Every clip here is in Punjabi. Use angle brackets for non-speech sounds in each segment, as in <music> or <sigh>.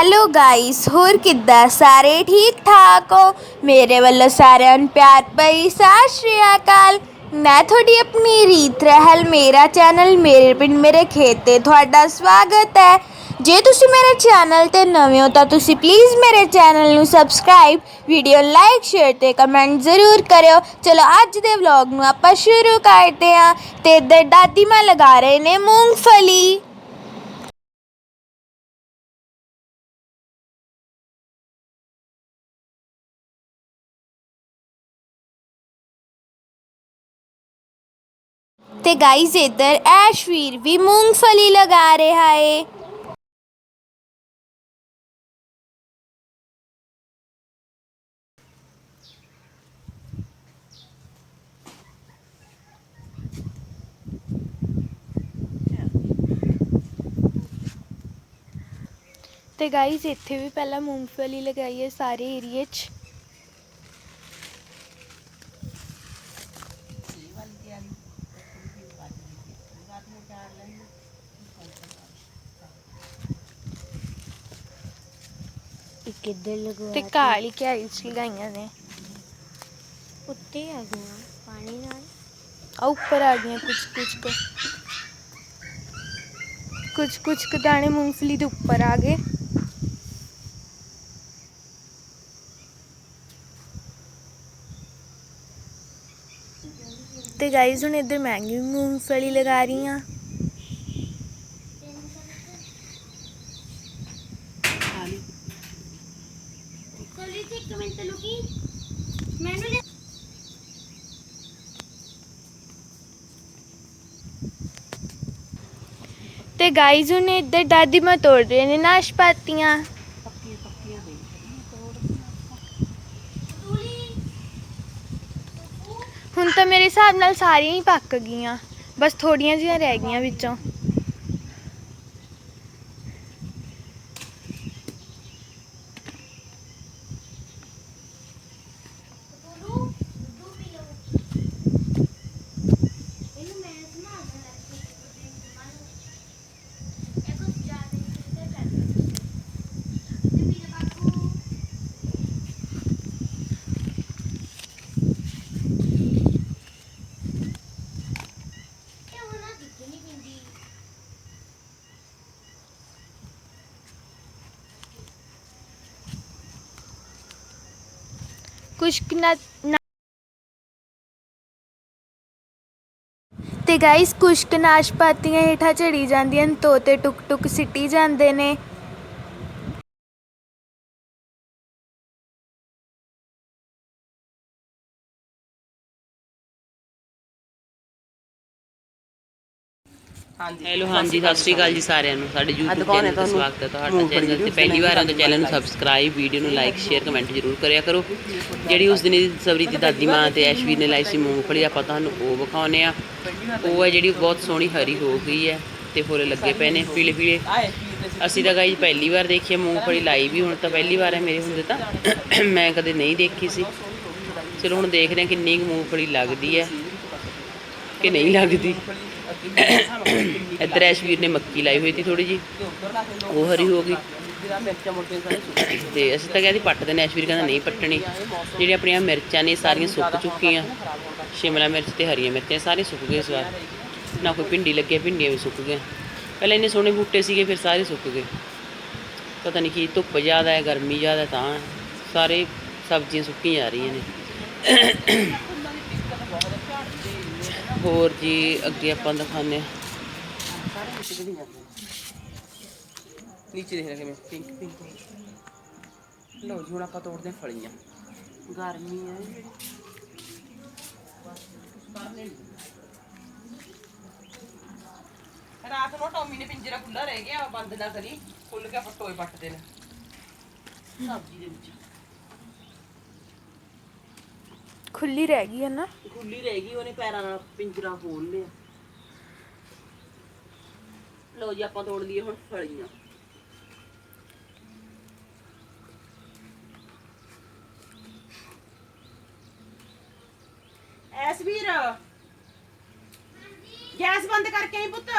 ਹੈਲੋ ਗਾਇਸ, ਹੋਰ ਕਿੱਦਾਂ? ਸਾਰੇ ਠੀਕ ਠਾਕ ਹੋ? ਮੇਰੇ ਵੱਲੋਂ ਸਾਰਿਆਂ ਨੂੰ ਪਿਆਰ ਭਰੀ ਸਤਿ ਸ਼੍ਰੀ ਅਕਾਲ। ਮੈਂ ਤੁਹਾਡੀ ਆਪਣੀ ਰੀਤ ਰਹਿਲ, ਮੇਰਾ ਚੈਨਲ ਮੇਰੇ ਪਿੰਡ, ਮੇਰੇ ਖੇਤ ਤੇ ਤੁਹਾਡਾ ਸਵਾਗਤ ਹੈ। ਜੇ ਤੁਸੀਂ ਮੇਰੇ ਚੈਨਲ ਤੇ ਨਵੇਂ ਹੋ ਤਾਂ ਤੁਸੀਂ ਪਲੀਜ਼ ਮੇਰੇ ਚੈਨਲ ਨੂੰ ਸਬਸਕ੍ਰਾਈਬ ਵੀਡੀਓ ਲਾਈਕ ਸ਼ੇਅਰ ਤੇ ਕਮੈਂਟ ਜ਼ਰੂਰ ਕਰਿਓ। ਚਲੋ ਅੱਜ ਦੇ ਵਲੌਗ ਨੂੰ ਆਪਾਂ ਸ਼ੁਰੂ ਕਰਦੇ ਹਾਂ। ਤੇ ਇੱਧਰ ਦਾਦੀ ਮਾਂ ਲਗਾ ਰਹੇ ਨੇ ਮੂੰਗਫਲੀ। ਤੇ ਗਾਈਜ਼ ਇੱਧਰ ਐਸ਼ਵੀਰ ਵੀ ਮੂੰਗਫਲੀ ਲਗਾ ਰਿਹਾ ਏ। ਤੇ ਗਾਈਜ਼ ਇੱਥੇ ਵੀ ਪਹਿਲਾਂ ਮੂੰਗਫਲੀ ਲਗਾਈ ਹੈ ਸਾਰੇ ਏਰੀਏ 'ਚ। ਇੱਕ ਇੱਧਰ ਲਗਵਾ ਤੇ ਕਾਲੀ ਕਿਆਰੀ 'ਚ ਲਗਾਈਆਂ ਨੇ। ਉੱਤੇ ਆ ਗਿਆ ਪਾਣੀ ਨਾਲ? ਆ ਉੱਪਰ ਆ ਗਈਆਂ ਕੁਝ ਕੁਝ ਕੁ। ਕੁਝ ਕੁਝ ਕੁ ਦਾਣੇ ਮੂੰਗਫਲੀ ਦੇ ਉੱਪਰ ਆ ਗਏ। ਤੇ ਗਾਈਜ਼ ਹੁਣ ਇੱਧਰ ਮਹਿੰਗੀ ਮੂੰਗਫਲੀ ਲਗਾ ਰਹੀ ਆ ਕੋਲੀ ਤੇ ਇੱਕ ਮਿੰਟ ਲੁਕੀ ਮੈਨੂੰ ਤੇ ਗਾਈਜ਼ ਹੁਣ ਇੱਧਰ ਦਾਦੀ ਮਾਂ ਤੋੜ ਰਹੇ ਨੇ ਨਾਸ਼ਪਾਤੀਆਂ ਹੁਣ ਤਾਂ ਮੇਰੇ ਹਿਸਾਬ ਨਾਲ ਸਾਰੀਆਂ ਹੀ ਪੱਕ ਗਈਆਂ, ਬਸ ਥੋੜੀਆਂ ਜਿਹੀਆਂ ਰਹਿ ਗਈਆਂ ਵਿੱਚੋਂ ਇਹਨੂੰ ਮੈਂ ਸਮਝਾ ਦਿੰਦਾ ਇਹ ਕੁਝ ਜ਼ਿਆਦਾ ਹੀ ਕਿਤੇ ਕਰ ਤੇ ਮੇਰੇ ਬਾਪੂ ਇਹ ਉਹਨਾਂ ਦੀ ਨਹੀਂ ਪਿੰਦੀ ਕੁਛ ਨਾ ਤੇ ਗਾਈਸ ਕੁਸ਼ਕ ਕੁ ਨਾਸ਼ਪਾਤੀਆਂ ਹੇਠਾਂ ਝੜੀ ਜਾਂਦੀਆਂ ਨੇ, ਤੋਤੇ ਟੁਕ ਟੁਕ ਸਿੱਟੀ ਜਾਂਦੇ ਨੇ। ਹੈਲੋ ਹਾਂਜੀ ਸਤਿ ਸ਼੍ਰੀ ਅਕਾਲ ਜੀ ਸਾਰਿਆਂ ਨੂੰ। ਸਾਡੇ YouTube ਚੈਨਲ ਤੇ ਸਵਾਗਤ ਹੈ ਤੁਹਾਡਾ ਚੈਨਲ ਤੇ। ਪਹਿਲੀ ਵਾਰ ਆਉਂਦੇ video ਚੈਨਲ ਨੂੰ ਸਬਸਕ੍ਰਾਈਬ ਵੀਡੀਓ ਨੂੰ ਲਾਈਕ ਸ਼ੇਅਰ ਕਮੈਂਟ ਜ਼ਰੂਰ ਕਰਿਆ ਕਰੋ। ਜਿਹੜੀ ਉਸ ਦਿਨ ਦੀ ਸਬਰੀ ਦੀ ਦਾਦੀ ਮਾਂ ਤੇ ਐਸ਼ਵੀਰ ਨੇ ਲਾਈ ਸੀ ਮੂੰਗਫਲੀ ਆਪਾਂ ਤੁਹਾਨੂੰ ਉਹ ਵਿਖਾਉਨੇ ਆ ਉਹ ਹੈ ਜਿਹੜੀ ਬਹੁਤ ਸੋਹਣੀ ਹਰੀ ਹੋ ਗਈ ਹੈ ਤੇ ਫੁੱਲ ਲੱਗੇ ਪਏ ਨੇ ਪੀਲੇ ਪੀਲੇ। ਅਸੀਂ ਤਾਂ ਗਾਈ ਪਹਿਲੀ ਵਾਰ ਦੇਖੀ ਹੈ ਮੂੰਗਫਲੀ ਲਾਈ ਵੀ ਹੁਣ ਤਾਂ ਪਹਿਲੀ ਵਾਰ ਹੈ ਮੇਰੇ ਹੁੰਦੇ ਤਾਂ। <coughs> ਮੈਂ ਕਦੇ ਨਹੀਂ ਦੇਖੀ ਸੀ। ਚਲੋ ਹੁਣ ਦੇਖਦੇ ਹਾਂ ਕਿੰਨੀ ਮੂੰਗਫਲੀ ਲੱਗਦੀ ਹੈ ਕਿ ਨਹੀਂ ਲੱਗਦੀ। ਇੱਧਰ ਐਸ਼ਵੀਰ ਨੇ ਮੱਕੀ ਲਾਈ ਹੋਈ ਸੀ ਥੋੜੀ ਜੀ ਉਹ ਹਰੀ ਹੋ ਗਈ। ਤੇ ਅਸੀਂ ਤਾਂ ਕਹਿੰਦੇ ਪੱਟ ਦੇਣੇ ਐਸ਼ਵੀਰ ਕਹਿੰਦਾ ਨਹੀਂ ਪੱਟਣੀ। ਜਿਹੜੀਆਂ ਆਪਣੀਆਂ ਮਿਰਚਾਂ ਨੇ ਸਾਰੀਆਂ ਸੁੱਕ ਚੁੱਕੀਆਂ। ਸ਼ਿਮਲਾ ਮਿਰਚ ਤੇ ਹਰੀਆਂ ਮਿਰਚਾਂ ਸਾਰੇ ਸੁੱਕ ਗਏ ਇਸ ਵਾਰ। ਨਾ ਕੋਈ ਭਿੰਡੀ ਲੱਗੀ ਭਿੰਡੀਆਂ ਵੀ ਸੁੱਕ ਗਈਆਂ। ਪਹਿਲਾਂ ਇੰਨੇ ਸੋਹਣੇ ਬੂਟੇ ਸੀਗੇ, ਫਿਰ ਸਾਰੇ ਸੁੱਕ ਗਏ। ਪਤਾ ਨਹੀਂ ਕੀ ਧੁੱਪ ਜ਼ਿਆਦਾ ਹੈ, ਗਰਮੀ ਜ਼ਿਆਦਾ ਤਾਂ ਸਾਰੇ ਸਬਜ਼ੀਆਂ ਸੁੱਕੀਆਂ ਜਾ ਰਹੀਆਂ ਨੇ। ਹੋਰ ਜੀ ਅੱਗੇ ਆਪਾਂ ਦਿਖਾਉਂਦੇ ਹਾਂ। ਨੀਚੇ ਦੇਖ ਰਹੇ ਮੈਂ ਪਿੰਕ ਪਿੰਕ ਲਓ ਜੀ ਹੁਣ ਆਪਾਂ ਤੋੜਦੇ ਹਾਂ ਫਲੀਆਂ। ਗਰਮੀ ਹੈ। ਜਿਹੜੀ ਰਾਤ ਨੂੰ ਟੋਮੀ ਨੇ ਪਿੰਜਰਾ ਖੁੱਲਾ ਰਹਿ ਗਿਆ ਬੰਦ ਨਾ ਕਰੀ। ਖੁੱਲ ਕੇ ਆਪਾਂ ਟੋਏ ਪੱਟ ਦੇਣਾ। ਸਬਜ਼ੀ ਦੇ ਵਿੱਚ। ਖੁੱਲੀ ਰਹਿ ਗਈ ਹੈ ਨਾ। ਖੁੱਲੀ ਰਹਿ ਗਈ, ਉਹਨੇ ਪੈਰਾਂ ਨਾਲ ਪਿੰਜਰਾ ਖੋਲ ਲਿਆ। ਲਓ ਜੀ, ਆਪਾਂ ਤੋੜ ਲਈਏ ਹੁਣ ਫਲੀਆਂ। ਐਸ ਵੀਰ ਗੈਸ ਬੰਦ ਕਰਕੇ ਆਈ ਪੁੱਤ।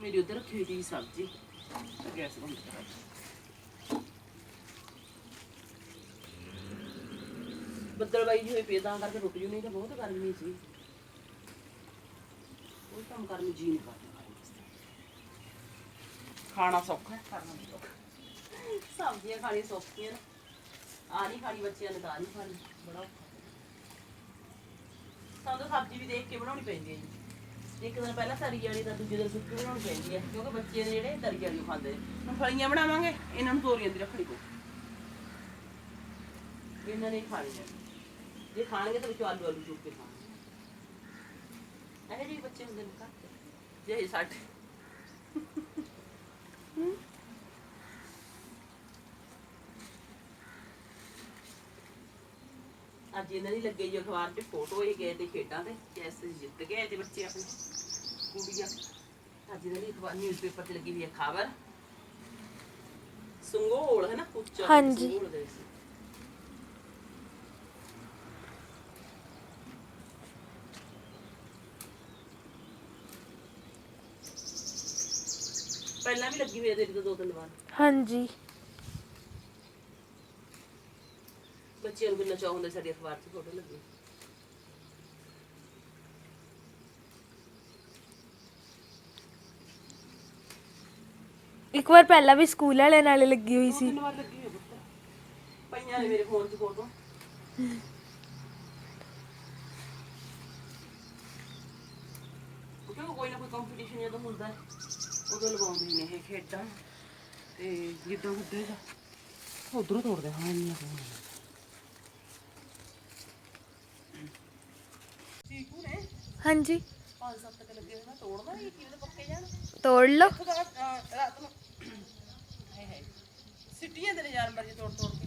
ਮੇਰੀ ਉਧਰ ਰੱਖੀ ਹੋਈ ਸੀ ਸਬਜ਼ੀ ਗੈਸ ਬੰਦ ਕਰ ਬੱਦਲ ਬਾਈ ਜੀ ਹੋਏ ਪਏ ਤਾਂ ਕਰਕੇ ਰੁਕ ਜੂ ਨਹੀਂ ਤਾਂ ਬਹੁਤ ਗਰਮੀ ਸੀ। ਉਹ ਕੰਮ ਕਰਨ ਨੂੰ ਜੀ ਨਹੀਂ ਕਰਦਾ। ਖਾਣ ਸੌਖਾ ਹੈ ਕਰਨਾ ਨਹੀਂ ਔਖਾ ਸਬਜ਼ੀਆਂ ਖਾਣੀ ਸੌਖੀਆਂ ਨੇ। ਆ ਨਹੀਂ ਖਾਣੀ ਬੱਚਿਆਂ ਨੇ ਤਾਂ ਨਹੀਂ ਖਾਣੀ ਬੜਾ ਔਖਾ। ਸਾਨੂੰ ਤਾਂ ਸਬਜ਼ੀ ਵੀ ਦੇਖ ਕੇ ਬਣਾਉਣੀ ਪੈਂਦੀ ਹੈ ਜੀ। ਇੱਕ ਦਿਨ ਪਹਿਲਾਂ ਤਰੀ ਵਾਲੀ ਤਾਂ ਦੂਜੇ ਦਿਨ ਸੁੱਕੀ ਬਣਾਉਣੀ ਪੈਂਦੀ ਹੈ ਕਿਉਂਕਿ ਬੱਚੇ ਨੇ ਜਿਹੜੇ ਤਰੀ ਵਾਲੀ ਓ ਖਾਂਦੇ ਨੇ। ਹੁਣ ਫਲੀਆਂ ਬਣਾਵਾਂਗੇ ਇਹਨਾਂ ਨੂੰ ਤੋਰੀਆਂ ਦੀ ਰੱਖਣੀ ਪਊ। ਇਹਨਾਂ ਨੇ ਖਾਣੀ ਹੈ ਜੇ ਖਾਣਗੇ ਤਾਂ ਵਿੱਚ ਆਲੂ ਆਲੂ ਚੁੱਕ ਕੇ ਖਾਣਗੇ। ਇਹ ਜੀ ਬੱਚੇ ਹੁੰਦੇ ਨੇ ਘਰ 'ਚ। ਜੇ ਸਾਡੇ ਅੱਜ ਇਹਨਾਂ ਦੀ ਲੱਗੇ ਜੀ ਅਖਬਾਰ 'ਚ ਫੋਟੋ ਹੀ ਗਏ ਤੇ ਖੇਡਾਂ ਤੇ ਜੈਸੇ ਜਿੱਤ ਗਏ ਤੇ ਬੱਚੇ ਆਪਣੇ ਕੁੜੀਆਂ। ਅੱਜ ਇਹਨਾਂ ਦੀ ਅਖਬਾਰ ਨਿਊਜ਼ਪੇਪਰ 'ਚ ਲੱਗੀ ਹੋਈ ਹੈ ਖਬਰ। ਸੰਗੋਲ ਹੈ ਨਾ? ਉੱਚਾ ਹਾਂਜੀ। ਸੰਗੋਲ ਦੇ ਸੀ। ਪਹਿਲਾਂ ਵੀ ਲੱਗੀ ਹੋਈ ਹੈ ਤੇਰੀ ਤਾਂ ਦੋ ਤਿੰਨ ਵਾਰ। ਹਾਂਜੀ। ਬੱਚਿਆਂ ਨੂੰ ਕਿੰਨਾ ਚਾਹ ਹੁੰਦਾ ਸਾਡੀ ਅਖਬਾਰ 'ਚ ਫੋਟੋ ਲੱਗੀ। ਇੱਕ ਵਾਰ ਪਹਿਲਾਂ ਵੀ ਸਕੂਲ ਵਾਲੇ ਨਾਲੇ ਲੱਗੀ ਹੋਈ ਸੀ। ਤਿੰਨ ਵਾਰ ਲੱਗੀ ਹੋਈ ਹੈ ਪੁੱਤ। ਪਈਆਂ ਨੇ ਮੇਰੇ ਫੋਨ 'ਚ ਫੋਟੋ ਕਿਉਂ ਕੋਈ ਨਾ ਕੋਈ ਕੰਪੀਟੀਸ਼ਨ ਜਦੋਂ ਹੁੰਦਾ ਹੈ, ਉਦੋਂ ਲਗਾਉਂਦੇ ਨੇ ਇਹ ਖੇਡਾਂ ਤੇ ਜਿੱਦਾਂ ਦਾ ਉਧਰੋਂ ਤੋੜਦੇ ਹਾਂ ਇੰਨੀਆਂ ਚੀਕੂ ਨੇ ਹਾਂਜੀ। ਪੰਜ ਸੱਤ ਕੇ ਲੱਗੇ ਹੋਏ ਨਾ ਤੋੜਨਾ ਇਹ ਕਿਵੇਂ ਦੇ ਪੱਕੇ ਜਾਣ। ਤੋੜ ਲਓ। ਉੱਥੋਂ ਦਾ, ਅਹ, ਰਾਤ ਨੂੰ। ਹਾਏ ਹਾਏ। ਸਿੱਟੀਆਂ ਦੇ ਨੇ ਜਾਨਵਰ ਜੇ ਤੋੜ ਤੋੜ ਕੇ।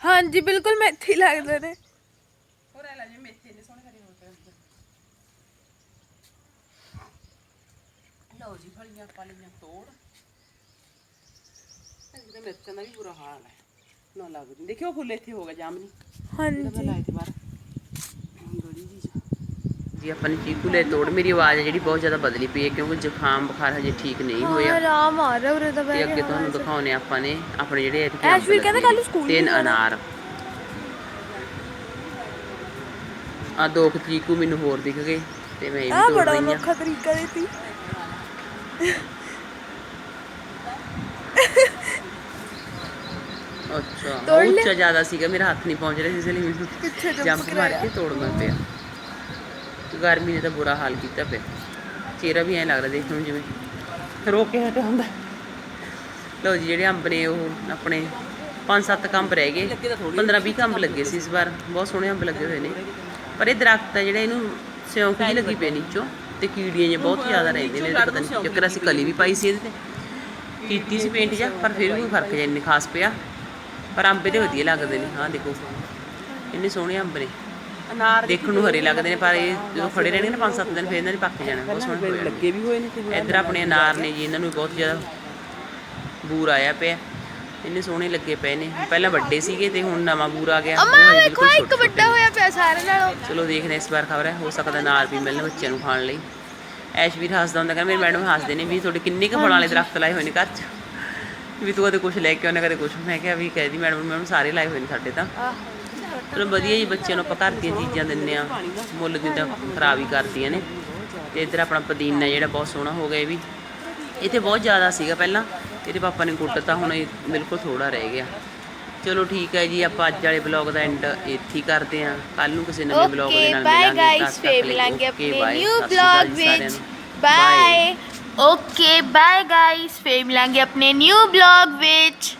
ਹਾਂਜੀ ਬਿਲਕੁਲ ਮੈਥੀ ਲੱਗਦੇ ਨੇ। ਹੋਰ ਐ ਲੱਗਦੇ ਮੇਥੇ ਨੇ ਸੋਹਣੇ ਖੜੇ ਹੋ ਕੇ ਲਓ ਜੀ ਫਲੀਆਂ ਪਾ ਲਈਆਂ ਤੋੜ। ਇਹਦੇ ਮਿਰਚਾਂ ਦਾ ਵੀ ਬੁਰਾ ਹਾਲ ਹੈ। ਨਾ ਲੱਗਦੀ ਦੇਖਿਓ ਫੁੱਲ ਇੱਥੇ ਹੋ ਗਿਆ ਜਾਮਨੀ ਹਾਂਜੀ। ਲਾਏ ਤੇ ਬਾਹਰ। ਜੀ ਜੀ ਆਪਾਂ ਨੇ ਚੀਕੂ ਲੈ ਤੋੜ। ਮੇਰੀ ਆਵਾਜ਼ ਹੈ ਜਿਹੜੀ ਬਹੁਤ ਜ਼ਿਆਦਾ ਬਦਲੀ ਪਈ ਹੈ ਕਿਉਂਕਿ ਜ਼ੁਕਾਮ ਬੁਖਾਰ ਹਜੇ ਠੀਕ ਨਹੀਂ ਹੋਇਆ। ਆਰਾਮ ਆ ਰਿਹਾ ਉਰੇ ਤਾਂ ਤੇ ਅੱਗੇ ਕੇ। ਤੁਹਾਨੂੰ ਦਿਖਾਉਣੇ ਆਪਾਂ ਨੇ ਆਪਣੇ ਜਿਹੜੇ ਇੱਥੇ ਐਸ਼ਵੀਰ ਕਹਿੰਦਾ ਕੱਲ੍ਹ ਨੂੰ ਸਕੂਲ ਤਿੰਨ ਅਨਾਰ। ਆ ਦੋ ਕੁ ਚੀਕੂ ਮੈਨੂੰ ਹੋਰ ਦਿਖ ਗਏ ਤੇ ਮੈਂ ਇਹ ਵੀ ਤੋੜ ਬੜਾ ਰਹੀ ਹਾਂ ਅਨੋਖਾ ਤਰੀਕਾ ਦਿੱਤੀ। ਅੱਛਾ ਤੋੜ ਉਹ ਲਿਆ? ਉੱਚਾ ਜ਼ਿਆਦਾ ਸੀਗਾ ਮੇਰਾ ਹੱਥ ਨਹੀਂ ਪਹੁੰਚ ਰਿਹਾ ਸੀ ਇਸ ਲਈ ਮੈਨੂੰ ਜੰਪ ਮਾਰ ਕੇ ਤੋੜਨਾ ਪਿਆ। ਗਰਮੀ ਨੇ ਤਾਂ ਬੁਰਾ ਹਾਲ ਕੀਤਾ ਪਿਆ। ਚਿਹਰਾ ਵੀ ਐਂ ਲੱਗਦਾ ਦੇਖਣ ਨੂੰ ਜਿਵੇਂ ਰੋਕ ਕੇ ਹਟਿਆ ਹੁੰਦਾ। ਲਓ ਜੀ, ਜਿਹੜੇ ਅੰਬ ਨੇ ਉਹ ਆਪਣੇ ਪੰਜ ਸੱਤ ਕੰਬ ਰਹਿ ਗਏ। 15 20 ਕੰਬ ਲੱਗੇ ਸੀ ਇਸ ਵਾਰ। ਬਹੁਤ ਸੋਹਣੇ ਅੰਬ ਲੱਗੇ ਹੋਏ ਨੇ। ਪਰ ਇਹ ਦਰਖਤ ਆ ਜਿਹੜੇ ਇਹਨੂੰ ਸਿਉਂਕ ਜੀ ਲੱਗੀ ਪਈ ਨੀਚੋਂ ਤੇ ਕੀੜੀਆਂ ਜੇ ਬਹੁਤ ਜ਼ਿਆਦਾ ਰਹਿੰਦੇ ਨੇ। ਇਹਦੇ ਪਤਾ ਨਹੀਂ ਚੱਕਰ ਅਸੀਂ ਕਲੀ ਵੀ ਪਾਈ ਸੀ ਇਹਦੇ ਤੇ। ਕੀਤੀ ਸੀ ਪੇਂਟ ਜਾਂ ਪਰ ਫਿਰ ਵੀ ਕੋਈ ਫ਼ਰਕ ਜਿਹਾ ਨਹੀਂ ਖਾਸ ਪਿਆ। ਪਰ ਅੰਬ ਇਹਦੇ ਵਧੀਆ ਲੱਗਦੇ ਨੇ। ਹਾਂ ਦੇਖੋ। ਇੰਨੇ ਸੋਹਣੇ ਅੰਬ ਨੇ। ਅਨਾਰ ਦੇਖਣ ਨੂੰ ਹਰੇ ਲੱਗਦੇ ਨੇ ਪਰ ਇਹ ਜਦੋਂ ਖੜੇ ਰਹਿਣਗੇ ਨਾ ਪੰਜ ਸੱਤ ਦਿਨ ਫਿਰ ਇਹਨਾਂ ਦੇ ਪੱਕ ਜਾਣਾ ਬਹੁਤ ਸੋਹਣੇ ਹੋਏ ਲੱਗੇ ਵੀ ਹੋਏ ਨੇ ਇੱਧਰ ਆਪਣੇ ਅਨਾਰ ਨੇ ਜੀ ਇਹਨਾਂ ਨੂੰ ਬਹੁਤ ਜ਼ਿਆਦਾ ਬੂਰ ਆਇਆ ਪਿਆ। ਇੰਨੇ ਸੋਹਣੇ ਲੱਗੇ ਪਏ ਨੇ। ਪਹਿਲਾਂ ਵੱਡੇ ਸੀਗੇ ਤੇ ਹੁਣ ਨਵਾਂ ਬੂਰ ਆ ਗਿਆ। ਅਮਾ ਦੇਖੋ ਇੱਕ ਵੱਡਾ ਹੋਇਆ ਪਿਆ ਸਾਰੇ ਨਾਲੋਂ। ਚਲੋ ਦੇਖਦੇ ਹਾਂ ਇਸ ਵਾਰ ਖਬਰ ਹੈ। ਹੋ ਸਕਦਾ ਅਨਾਰ ਵੀ ਮਿਲਣ ਬੱਚਿਆਂ ਨੂੰ ਖਾਣ ਲਈ। ਐਸ਼ਵੀਰ ਹੱਸਦਾ ਹੁੰਦਾ ਕਹਿੰਦਾ ਮੇਰੇ ਮੈਡਮ ਹੱਸਦੇ ਨੇ ਵੀ ਤੁਹਾਡੇ ਕਿੰਨੇ ਕੁ ਫਲਾਂ ਵਾਲੇ ਦਰਖਤ ਲਾਏ ਹੋਏ ਨੇ ਘਰ 'ਚ? ਵੀ ਤੂੰ ਕਦੇ ਕੁਝ ਲੈ ਕੇ ਆਉਣਾ ਕਦੇ ਕੁਝ ਮੈਂ ਕਿਹਾ ਵੀ ਕਹਿਦੀ ਮੈਡਮ ਮੈਡਮ ਸਾਰੇ ਲਾਏ ਹੋਏ ਨੇ ਸਾਡੇ ਤਾਂ। ਚਲੋ ਵਧੀਆ ਜੀ ਬੱਚਿਆਂ ਨੂੰ ਆਪਾਂ ਘਰ ਦੀਆਂ ਚੀਜ਼ਾਂ ਦਿੰਦੇ ਆ ਮੁੱਲ ਦੀ ਤਾਂ ਖਰਾਬ ਹੀ ਕਰਦੀਆਂ ਨੇ। ਤੇ ਇੱਧਰ ਆਪਣਾ ਪੁਦੀਨਾ ਜਿਹੜਾ ਬਹੁਤ ਸੋਹਣਾ ਹੋ ਗਿਆ ਇਹ ਵੀ। ਇੱਥੇ ਬਹੁਤ ਜ਼ਿਆਦਾ ਸੀਗਾ ਪਹਿਲਾਂ ਇਹਦੇ ਪਾਪਾ ਨੇ ਕੁੱਟਤਾ ਹੁਣ ਇਹ ਬਿਲਕੁਲ ਥੋੜਾ ਰਹਿ ਗਿਆ। ਚਲੋ ਠੀਕ ਹੈ ਜੀ ਆਪਾਂ ਅੱਜ ਵਾਲੇ ਬਲੌਗ ਦਾ ਐਂਡ ਇੱਥੇ ਕਰਦੇ ਆ ਕੱਲ ਨੂੰ ਕਿਸੇ ਨਵੇਂ ਬਲੌਗ ਦੇ ਨਾਲ ਬਾਏ ਮਿਲਾਂਗੇ ਗਾਇਸ ਤਦ ਤੱਕ ਫੇਰ ਮਿਲਾਂਗੇ ਆਪਣੇ ਨਿਊ ਬਲੌਗ ਵਿੱਚ। ਬਾਏ ਓਕੇ ਬਾਏ ਗਾਇਸ ਫੇਰ ਮਿਲਾਂਗੇ ਆਪਣੇ ਨਿਊ ਬਲੌਗ ਵਿੱਚ।